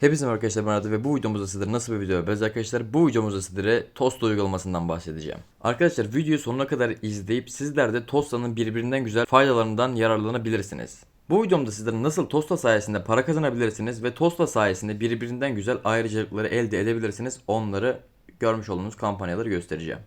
Hepinize arkadaşlar ben Arda ve bu videomuzda sizlere nasıl bir video yapacağız arkadaşlar bu videomuzda sizlere Tosta uygulamasından bahsedeceğim. Arkadaşlar videoyu sonuna kadar izleyip sizler de Tosta'nın birbirinden güzel faydalarından yararlanabilirsiniz. Bu videomda sizlere nasıl Tosta sayesinde para kazanabilirsiniz ve Tosta sayesinde birbirinden güzel ayrıcalıkları elde edebilirsiniz onları görmüş olduğunuz kampanyaları göstereceğim.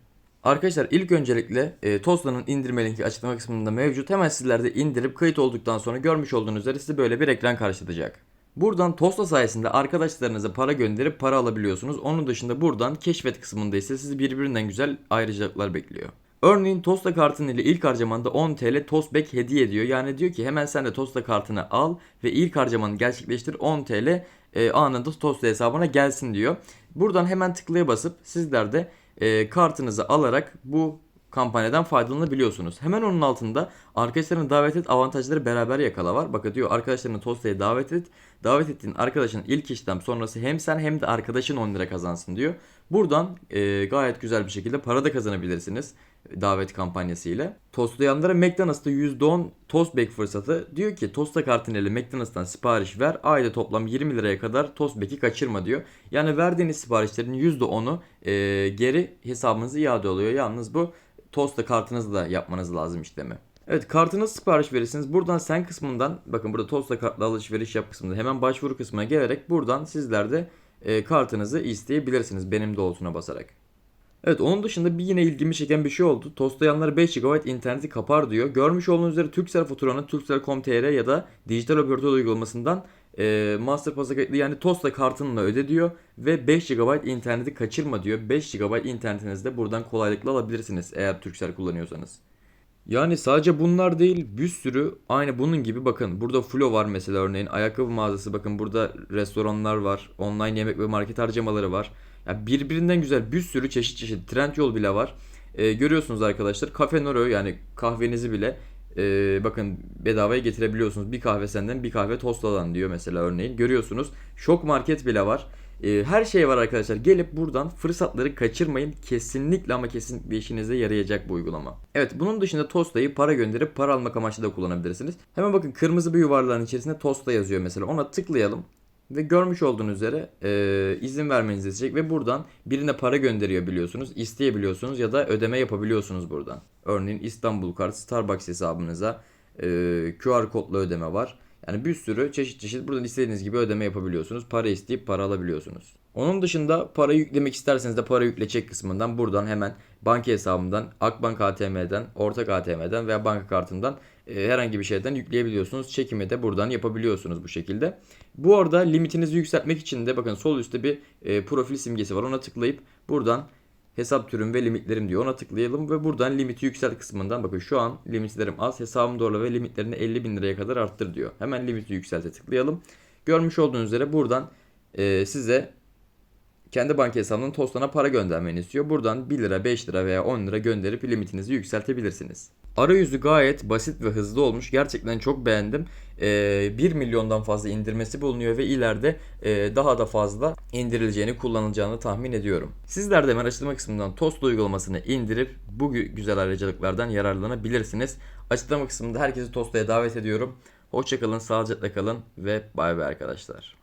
Arkadaşlar ilk öncelikle e, Tosta'nın indirme linki açıklama kısmında mevcut. Hemen sizler de indirip kayıt olduktan sonra görmüş olduğunuz üzere sizi böyle bir ekran karşılayacak. Buradan Tosta sayesinde arkadaşlarınıza para gönderip para alabiliyorsunuz. Onun dışında buradan keşfet kısmında ise sizi birbirinden güzel ayrıcalıklar bekliyor. Örneğin Tosta kartın ile ilk harcamanda 10 TL Tostback hediye ediyor. Yani diyor ki hemen sen de Tosta kartını al ve ilk harcamanı gerçekleştir 10 TL e, anında Tosta hesabına gelsin diyor. Buradan hemen tıklaya basıp sizler de e, kartınızı alarak bu kampanyadan faydalanabiliyorsunuz. Hemen onun altında arkadaşlarını davet et avantajları beraber yakala var. Bakın diyor arkadaşlarını Tosta'ya davet et. Davet ettiğin arkadaşın ilk işlem sonrası hem sen hem de arkadaşın 10 lira kazansın diyor. Buradan e, gayet güzel bir şekilde para da kazanabilirsiniz davet kampanyası ile. Tostlayanlara McDonald's'ta %10 Tostback fırsatı. Diyor ki Tosta kartın ile McDonald's'tan sipariş ver. Ayda toplam 20 liraya kadar Tostback'i kaçırma diyor. Yani verdiğiniz siparişlerin %10'u e, geri hesabınıza iade oluyor. Yalnız bu Tosta kartınızla yapmanız lazım işlemi. Evet kartınız sipariş verirsiniz. Buradan sen kısmından bakın burada Tosta kartla alışveriş yap kısmında hemen başvuru kısmına gelerek buradan sizler de e, kartınızı isteyebilirsiniz benim de olsuna basarak. Evet onun dışında bir yine ilgimi çeken bir şey oldu. Toslayanlar 5 GB interneti kapar diyor. Görmüş olduğunuz üzere Turkcell faturanın Turkcell.com.tr ya da dijital operatör uygulamasından e, Masterpass'a kayıtlı yani Tosta kartınla öde diyor ve 5 GB interneti kaçırma diyor. 5 GB internetinizi de buradan kolaylıkla alabilirsiniz eğer Turkcell kullanıyorsanız. Yani sadece bunlar değil bir sürü aynı bunun gibi bakın burada Flo var mesela örneğin ayakkabı mağazası bakın burada restoranlar var online yemek ve market harcamaları var. Ya birbirinden güzel bir sürü çeşit çeşit Trendyol bile var. Ee, görüyorsunuz arkadaşlar Cafe Noro yani kahvenizi bile e, bakın bedavaya getirebiliyorsunuz. Bir kahve senden bir kahve Tosta'dan diyor mesela örneğin. Görüyorsunuz Şok Market bile var. Ee, her şey var arkadaşlar. Gelip buradan fırsatları kaçırmayın. Kesinlikle ama kesin bir işinize yarayacak bu uygulama. Evet bunun dışında Tosta'yı para gönderip para almak amaçlı da kullanabilirsiniz. Hemen bakın kırmızı bir yuvarlağın içerisinde Tosta yazıyor mesela. Ona tıklayalım. Ve görmüş olduğunuz üzere e, izin vermenizi isteyecek ve buradan birine para gönderiyor biliyorsunuz, isteyebiliyorsunuz ya da ödeme yapabiliyorsunuz buradan. Örneğin İstanbul Kart, Starbucks hesabınıza e, QR kodla ödeme var. Yani bir sürü çeşit çeşit buradan istediğiniz gibi ödeme yapabiliyorsunuz. Para isteyip para alabiliyorsunuz. Onun dışında para yüklemek isterseniz de para yükle çek kısmından buradan hemen banka hesabımdan, Akbank ATM'den, Ortak ATM'den veya banka kartından e, herhangi bir şeyden yükleyebiliyorsunuz. Çekimi de buradan yapabiliyorsunuz bu şekilde. Bu arada limitinizi yükseltmek için de bakın sol üstte bir e, profil simgesi var. Ona tıklayıp buradan hesap türüm ve limitlerim diyor. Ona tıklayalım ve buradan limiti yükselt kısmından bakın şu an limitlerim az. Hesabım doğru ve limitlerini 50 bin liraya kadar arttır diyor. Hemen limiti yükselte tıklayalım. Görmüş olduğunuz üzere buradan e, size kendi banka hesabından Tostan'a para göndermeni istiyor. Buradan 1 lira, 5 lira veya 10 lira gönderip limitinizi yükseltebilirsiniz. Arayüzü gayet basit ve hızlı olmuş. Gerçekten çok beğendim. Ee, 1 milyondan fazla indirmesi bulunuyor ve ileride e, daha da fazla indirileceğini, kullanılacağını tahmin ediyorum. Sizler de açıklama kısmından Tost uygulamasını indirip bu gü- güzel ayrıcalıklardan yararlanabilirsiniz. Açıklama kısmında herkesi Tosta'ya davet ediyorum. Hoşçakalın, sağlıcakla kalın ve bay bay arkadaşlar.